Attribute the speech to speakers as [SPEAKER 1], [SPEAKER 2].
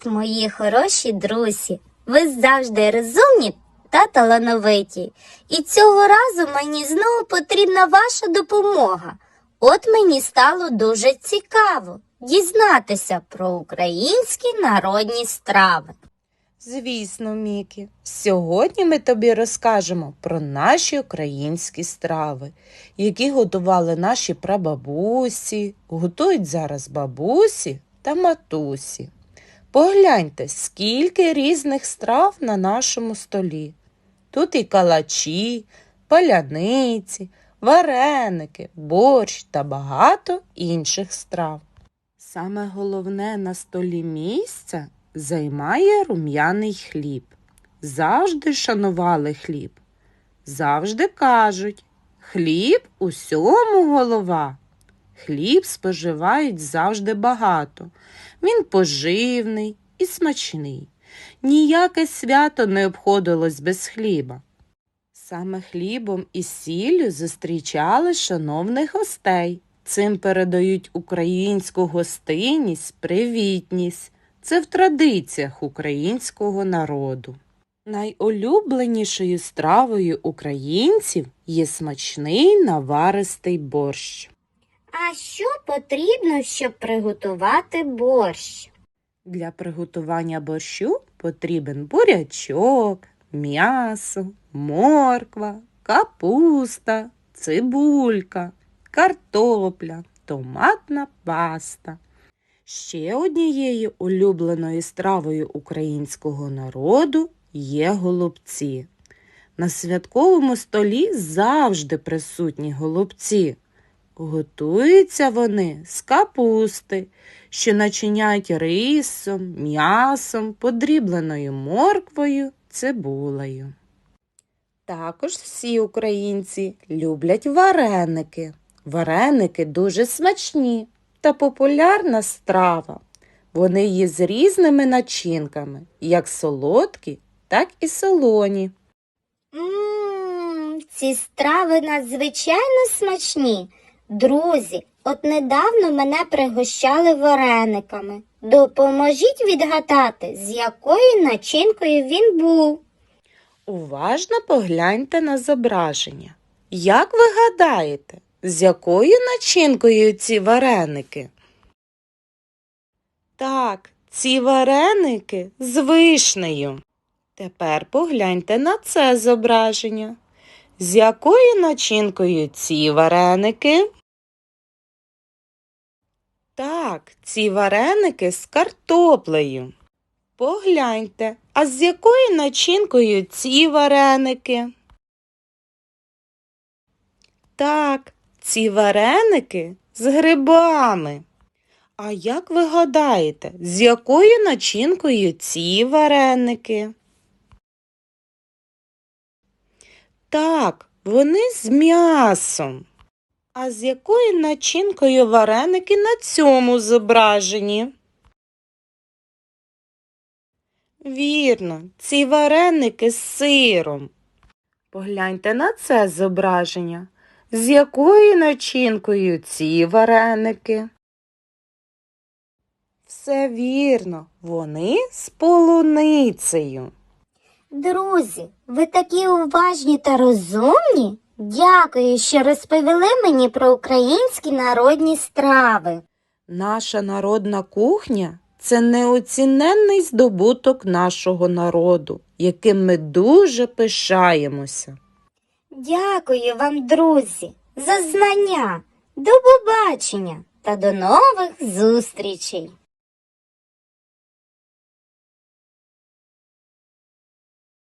[SPEAKER 1] Привіт, мої хороші друзі! Ви завжди розумні та талановиті. І цього разу мені знову потрібна ваша допомога. От мені стало дуже цікаво дізнатися про українські народні страви.
[SPEAKER 2] Звісно, Мікі. Сьогодні ми тобі розкажемо про наші українські страви, які готували наші прабабусі, готують зараз бабусі та матусі. Погляньте, скільки різних страв на нашому столі. Тут і калачі, паляниці, вареники, борщ та багато інших страв. Саме головне на столі місця займає рум'яний хліб. Завжди шанували хліб. Завжди кажуть, хліб усьому голова. Хліб споживають завжди багато. Він поживний і смачний. Ніяке свято не обходилось без хліба. Саме хлібом і сіллю зустрічали шановних гостей. Цим передають українську гостинність, привітність. Це в традиціях українського народу. Найулюбленішою стравою українців є смачний наваристий борщ.
[SPEAKER 1] А що потрібно, щоб приготувати борщ?
[SPEAKER 2] Для приготування борщу потрібен бурячок, м'ясо, морква, капуста, цибулька, картопля, томатна паста. Ще однією улюбленою стравою українського народу є голубці. На святковому столі завжди присутні голубці. Готуються вони з капусти, що начиняють рисом, м'ясом, подрібленою морквою, цибулею. Також всі українці люблять вареники. Вареники дуже смачні та популярна страва. Вони є з різними начинками, як солодкі, так і солоні.
[SPEAKER 1] Ммм, ці страви надзвичайно смачні. Друзі, от недавно мене пригощали варениками. Допоможіть відгадати, з якою начинкою він був.
[SPEAKER 2] Уважно погляньте на зображення. Як ви гадаєте, з якою начинкою ці вареники? Так, ці вареники з вишнею. Тепер погляньте на це зображення. З якою начинкою ці вареники? Так, ці вареники з картоплею. Погляньте, а з якою начинкою ці вареники? Так, ці вареники з грибами. А як ви гадаєте, з якою начинкою ці вареники? Так, вони з м'ясом. А з якою начинкою вареники на цьому зображенні? Вірно, ці вареники з сиром. Погляньте на це зображення. З якою начинкою ці вареники? Все вірно, вони з полуницею.
[SPEAKER 1] Друзі, ви такі уважні та розумні. Дякую, що розповіли мені про українські народні страви.
[SPEAKER 2] Наша народна кухня це неоціненний здобуток нашого народу, яким ми дуже пишаємося.
[SPEAKER 1] Дякую вам, друзі, за знання. До побачення та до нових зустрічей!